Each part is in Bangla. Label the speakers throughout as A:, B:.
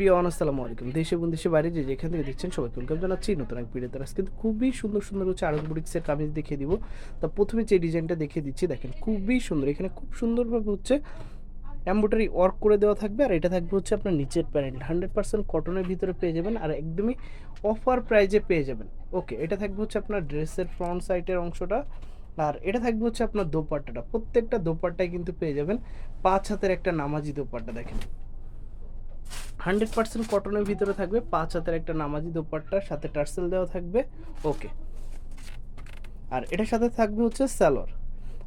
A: প্রিয় আসসালামু আলাইকুম। দেশে এবং দেশে বাইরে যে যেখান থেকে দেখছেন সবাইকে ওয়েলকাম জানাচ্ছি নতুন এক ভিডিওতে। আজকে কিন্তু খুবই সুন্দর সুন্দর হচ্ছে বুটিক্সের কামিজ দেখিয়ে দিব। তা প্রথমে যে ডিজাইনটা দেখিয়ে দিচ্ছি, দেখেন খুবই সুন্দর। এখানে খুব সুন্দরভাবে হচ্ছে এম্ব্রয়ডারি ওয়ার্ক করে দেওয়া থাকবে। আর এটা থাকবে হচ্ছে আপনার নিচের প্যানেল হান্ড্রেড পার্সেন্ট কটনের ভিতরে পেয়ে যাবেন আর একদমই অফার প্রাইজে পেয়ে যাবেন। ওকে এটা থাকবে হচ্ছে আপনার ড্রেসের ফ্রন্ট সাইডের অংশটা। আর এটা থাকবে হচ্ছে আপনার দোপাট্টাটা। প্রত্যেকটা দোপাট্টায় কিন্তু পেয়ে যাবেন। পাঁচ হাতের একটা নামাজি দোপাট্টা, দেখেন। হান্ড্রেড পার্সেন্ট কটনের ভিতরে থাকবে, পাঁচ হাতের একটা নামাজি দোপাট্টা, সাথে টার্সেল দেওয়া থাকবে, ওকে। আর এটার সাথে থাকবে হচ্ছে স্যালোর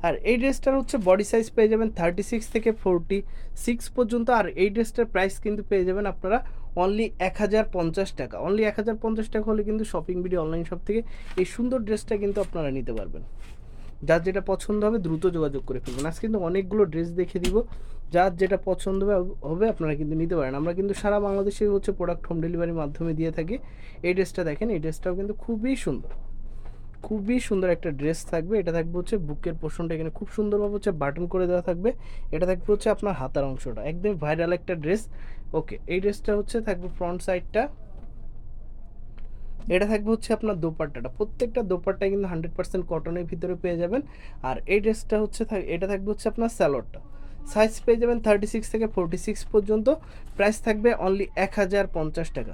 A: আর এই ড্রেসটার হচ্ছে বডি সাইজ পেয়ে যাবেন থার্টি সিক্স থেকে ফোরটি সিক্স পর্যন্ত, আর এই ড্রেসটার প্রাইস কিন্তু পেয়ে যাবেন আপনারা অনলি এক হাজার পঞ্চাশ টাকা। অনলি এক হাজার পঞ্চাশ টাকা হলে কিন্তু শপিং ভিডিও, অনলাইন শপ থেকে এই সুন্দর ড্রেসটা কিন্তু আপনারা নিতে পারবেন। যার যেটা পছন্দ হবে দ্রুত যোগাযোগ করে ফেলবেন। আজ কিন্তু অনেকগুলো ড্রেস দেখে দিব। যার যেটা পছন্দ হবে- আপনারা কিন্তু নিতে পারেন। আমরা কিন্তু সারা বাংলাদেশে হচ্ছে প্রোডাক্ট হোম ডেলিভারির মাধ্যমে দিয়ে থাকি। এই ড্রেসটা দেখেন, এই ড্রেসটাও কিন্তু খুবই সুন্দর। খুবই সুন্দর একটা ড্রেস থাকবে। এটা থাকবে হচ্ছে বুকের পোর্শনটা এখানে খুব সুন্দরভাবে হচ্ছে বাটন করে দেওয়া থাকবে। এটা থাকবে হচ্ছে আপনার হাতার অংশটা। একদম ভাইরাল একটা ড্রেস ওকে এই ড্রেসটা হচ্ছে থাকবে ফ্রন্ট সাইডটা এটা থাকবে হচ্ছে আপনার দোপাট্টাটা। প্রত্যেকটা দোপাট্টায় কিন্তু হান্ড্রেড পার্সেন্ট কটনের ভিতরে পেয়ে যাবেন। আর এই ড্রেসটা হচ্ছে এটা থাকবে হচ্ছে আপনার স্যালোডটা সাইজ পেয়ে যাবেন থার্টি সিক্স থেকে ফোরটি সিক্স পর্যন্ত। প্রাইস থাকবে অনলি এক হাজার পঞ্চাশ টাকা।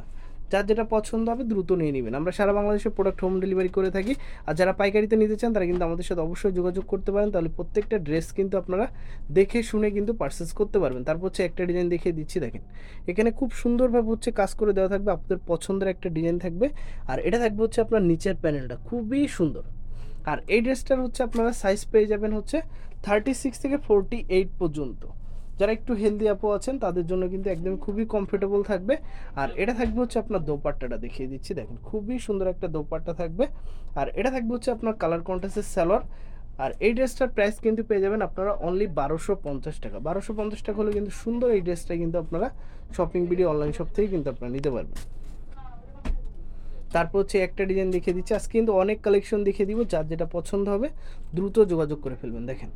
A: যার যেটা পছন্দ হবে দ্রুত নিয়ে নেবেন। আমরা সারা বাংলাদেশে প্রোডাক্ট হোম ডেলিভারি করে থাকি। আর যারা পাইকারিতে নিতে চান, তারা কিন্তু আমাদের সাথে অবশ্যই যোগাযোগ করতে পারেন। তাহলে প্রত্যেকটা ড্রেস কিন্তু আপনারা দেখে শুনে কিন্তু পারচেস করতে পারবেন। তারপর হচ্ছে একটা ডিজাইন দেখিয়ে দিচ্ছি, দেখেন। এখানে খুব সুন্দরভাবে হচ্ছে কাজ করে দেওয়া থাকবে। আপনাদের পছন্দের একটা ডিজাইন থাকবে। আর এটা থাকবে হচ্ছে আপনার নিচের প্যানেলটা খুবই সুন্দর। আর এই ড্রেসটার হচ্ছে আপনারা সাইজ পেয়ে যাবেন হচ্ছে থার্টি সিক্স থেকে ফোরটি এইট পর্যন্ত। যারা একটু হেলদি আপু আছেন, তাদের জন্য কিন্তু একদম খুবই কমফোর্টেবল থাকবে। আর এটা থাকবে হচ্ছে আপনার দোপাট্টাটা দেখিয়ে দিচ্ছি, দেখেন খুবই সুন্দর একটা দোপাট্টা থাকবে। আর এটা থাকবে হচ্ছে আপনার কালার কন্ট্রাস্টের স্যালোয়ার আর এই ড্রেসটার প্রাইস কিন্তু পেয়ে যাবেন আপনারা অনলি বারোশো পঞ্চাশ টাকা। বারোশো পঞ্চাশ টাকা হলে কিন্তু সুন্দর এই ড্রেসটা কিন্তু আপনারা শপিং ভিডিও অনলাইন শপ থেকে কিন্তু আপনারা নিতে পারবেন। তারপর হচ্ছে একটা ডিজাইন দেখিয়ে দিচ্ছি। আজকে কিন্তু অনেক কালেকশন দেখিয়ে দিব, যার যেটা পছন্দ হবে, দ্রুত যোগাযোগ করে ফেলবেন, দেখেন।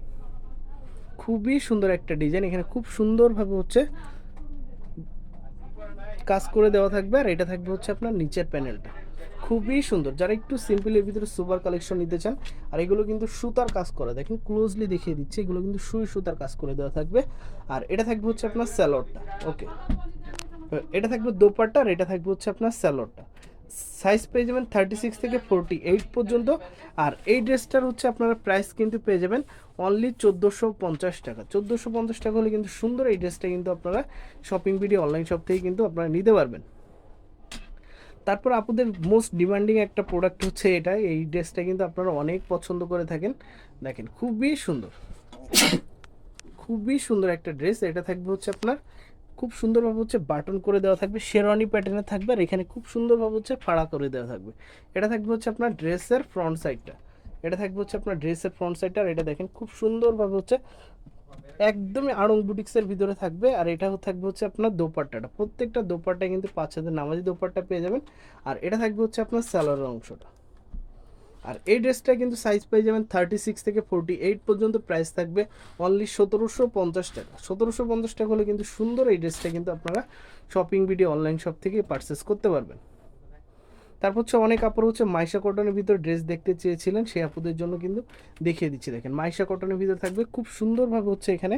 A: খুবই সুন্দর একটা ডিজাইন। এখানে খুব সুন্দরভাবে হচ্ছে কাজ করে দেওয়া থাকবে আর এটা থাকবে হচ্ছে আপনার নিচের প্যানেলটা। খুবই সুন্দর। যারা একটু সিম্পলের ভিতরে সুপার কালেকশন নিতে চান, আর এগুলো কিন্তু সুতার কাজ করা, দেখেন ক্লোজলি দেখিয়ে দিচ্ছি, এগুলো কিন্তু সুই সুতার কাজ করে দেওয়া থাকবে। আর এটা থাকবে হচ্ছে আপনার স্যালোডটা ওকে এটা থাকবে দোপাট্টা, আর এটা থাকবে হচ্ছে আপনার স্যালোডটা সাইজ পেয়ে যাবেন থার্টি সিক্স থেকে ফোরটি এইট পর্যন্ত। আর এই ড্রেসটার হচ্ছে আপনারা প্রাইস কিন্তু পেয়ে যাবেন অনলি চোদ্দোশো পঞ্চাশ টাকা। চোদ্দোশো পঞ্চাশ টাকা হলে কিন্তু সুন্দর এই ড্রেসটা কিন্তু আপনারা শপিং ভিডিও অনলাইন শপ থেকে কিন্তু আপনারা নিতে পারবেন। তারপর আপনাদের মোস্ট ডিমান্ডিং একটা প্রোডাক্ট হচ্ছে এটা। এই ড্রেসটা কিন্তু আপনারা অনেক পছন্দ করে থাকেন। দেখেন, খুবই সুন্দর। খুবই সুন্দর একটা ড্রেস। এটা থাকবে হচ্ছে আপনার খুব সুন্দরভাবে হচ্ছে বাটন করে দেওয়া থাকবে, শেরওয়ানি প্যাটার্নে থাকবে, আর এখানে খুব সুন্দরভাবে হচ্ছে ফাড়া করে দেওয়া থাকবে। এটা থাকবে হচ্ছে আপনার ড্রেসের ফ্রন্ট সাইডটা এটা থাকবে হচ্ছে আপনার ড্রেসের ফ্রন্ট সাইডটা আর এটা দেখেন খুব সুন্দরভাবে হচ্ছে একদমই আড়ং বুটিক্সের ভিতরে থাকবে, আর এটা থাকবে হচ্ছে আপনার দোপাট্টাটা। প্রত্যেকটা দোপাট্টা কিন্তু পাঁচ হাজার নামাজি দোপাট্টা পেয়ে যাবেন। আর এটা থাকবে হচ্ছে আপনার স্যালোয়ারের অংশটা। আর এই ড্রেসটা কিন্তু সাইজ পেয়ে যাবেন থার্টি সিক্স থেকে ফোরটি এইট পর্যন্ত প্রাইস থাকবে অনলি সতেরোশো পঞ্চাশ টাকা। সতেরোশো পঞ্চাশ টাকা হলে কিন্তু সুন্দর এই ড্রেসটা কিন্তু আপনারা শপিং ভিডিও অনলাইন শপ থেকে পারচেস করতে পারবেন। তারপর হচ্ছে অনেক কাপড় হচ্ছে মাইশা কটনের ভিতর ড্রেস দেখতে চেয়েছিলেন, সেই আপুদের জন্য কিন্তু দেখিয়ে দিচ্ছি। দেখেন, মাইশা কটনের ভিতর থাকবে, খুব সুন্দরভাবে হচ্ছে এখানে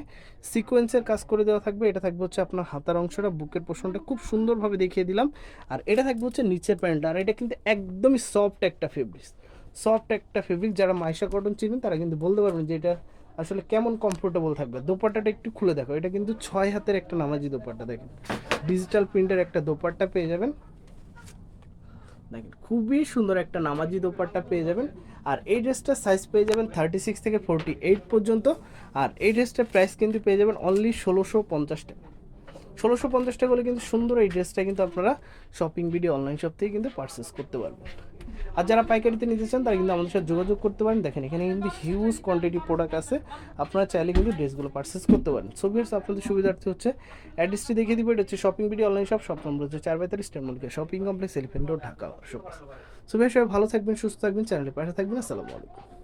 A: সিকোয়েন্সের কাজ করে দেওয়া থাকবে। এটা থাকবে হচ্ছে আপনার হাতার অংশটা, বুকের পোষণটা খুব সুন্দরভাবে দেখিয়ে দিলাম। আর এটা থাকবে হচ্ছে নিচের প্যান্টটা আর এটা কিন্তু একদমই সফট একটা ফেব্রিক্স সফট একটা ফেব্রিক যারা মাইশা কটন চিনেন, তারা কিন্তু বলতে পারবেন যে এটা আসলে কেমন কমফোর্টেবল থাকবে। দোপাট্টাটা একটু খুলে দেখো, এটা কিন্তু ছয় হাতের একটা নামাজি দোপাট্টা, দেখেন। ডিজিটাল প্রিন্টের একটা দোপাট্টা পেয়ে যাবেন। দেখেন, খুবই সুন্দর একটা নামাজি দোপাট্টা পেয়ে যাবেন। আর এই ড্রেসটার সাইজ পেয়ে যাবেন থার্টি সিক্স থেকে ফোরটি এইট পর্যন্ত। আর এই ড্রেসটার প্রাইস কিন্তু পেয়ে যাবেন অনলি ষোলোশো পঞ্চাশ টাকা। ষোলোশো পঞ্চাশ টাকা হলে কিন্তু সুন্দর এই ড্রেসটা কিন্তু আপনারা শপিং ভিডিও অনলাইন শপ থেকে কিন্তু পারচেস করতে পারবেন। আর যারা পাইকারিতে নিতে চান, তারা কিন্তু আমাদের সাথে যোগাযোগ করতে পারেন। দেখেন, এখানে কিন্তু হিউজ কোয়ান্টিটি প্রোডাক্ট আছে। আপনারা চাইলে কিন্তু ড্রেসগুলো পারচেস করতে পারেন। সো আপনাদের সুবিধার্থে হচ্ছে অ্যাড্রেসটি দেখিয়ে দিব। এটা হচ্ছে shopping BD online shop shop number হচ্ছে চার বাইতাল্লিশ Mallika shopping complex elephant road Dhaka so সবাই ভালো থাকবেন, সুস্থ থাকবেন চ্যানেলের পাশে থাকবেন। আসসালামু আলাইকুম।